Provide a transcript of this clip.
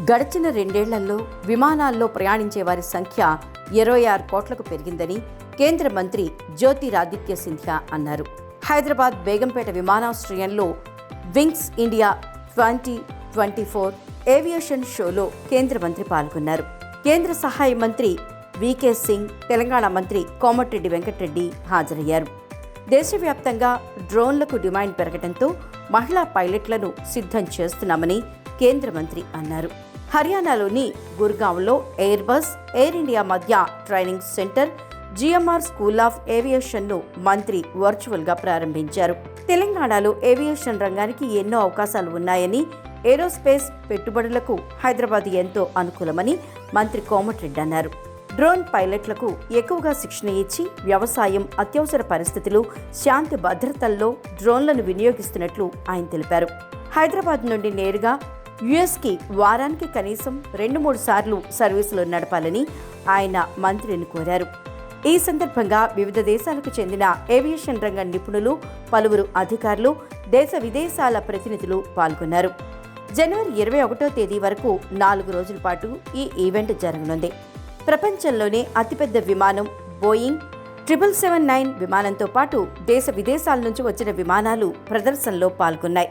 గడిచిన రెండేళ్ళలో విమానాల్లో ప్రయాణించే వారి సంఖ్య ఇరవై ఆరు కోట్లకు పెరిగిందని కేంద్ర మంత్రి జ్యోతిరాదిత్య సింధ్యా అన్నారు. హైదరాబాద్ బేగంపేట విమానాశ్రయంలో wings India twenty twenty four aviation షోలో కేంద్ర మంత్రి పాల్గొన్నారు. కేంద్ర సహాయ మంత్రి వికే సింగ్ తెలంగాణ మంత్రి కోమటిరెడ్డి వెంకటరెడ్డి హాజరయ్యారు. దేశవ్యాప్తంగా డ్రోన్లకు డిమాండ్ పెరగడంతో మహిళా పైలట్లను సిద్ధం చేస్తున్నామని కేంద్ర మంత్రి అన్నారు. హర్యానాలోని గుర్గావ్లో ఎయిర్ బస్ ఎయిర్ ఇండియా మధ్య training centre GMR school of ఏవియేషన్ను మంత్రి వర్చువల్గా ప్రారంభించారు. తెలంగాణలో ఏవియేషన్ రంగానికి ఎన్నో అవకాశాలు ఉన్నాయని ఏరోస్పేస్ పెట్టుబడులకు హైదరాబాద్ ఎంతో అనుకూలమని మంత్రి కోమటిరెడ్డి అన్నారు. డ్రోన్ పైలట్లకు ఎక్కువగా శిక్షణ ఇచ్చి వ్యవసాయం అత్యవసర పరిస్థితులు శాంతి భద్రతల్లో డ్రోన్లను వినియోగిస్తున్నట్లు ఆయన తెలిపారు. హైదరాబాద్ నుండి నేరుగా యుఎస్కి వారానికి కనీసం రెండు మూడు సార్లు సర్వీసులు నడపాలని ఆయన మంత్రిని కోరారు. ఈ సందర్భంగా వివిధ దేశాలకు చెందిన ఏవియేషన్ రంగ నిపుణులు పలువురు అధికారులు దేశ విదేశాల ప్రతినిధులు పాల్గొన్నారు. జనవరి ఇరవై ఒకటో తేదీ వరకు నాలుగు రోజుల పాటు ఈ ఈవెంట్ జరగనుంది. ప్రపంచంలోనే అతిపెద్ద విమానం బోయింగ్ ట్రిపుల్ సెవెన్ నైన్ విమానంతో పాటు దేశ విదేశాల నుంచి వచ్చిన విమానాలు ప్రదర్శనలో పాల్గొన్నాయి.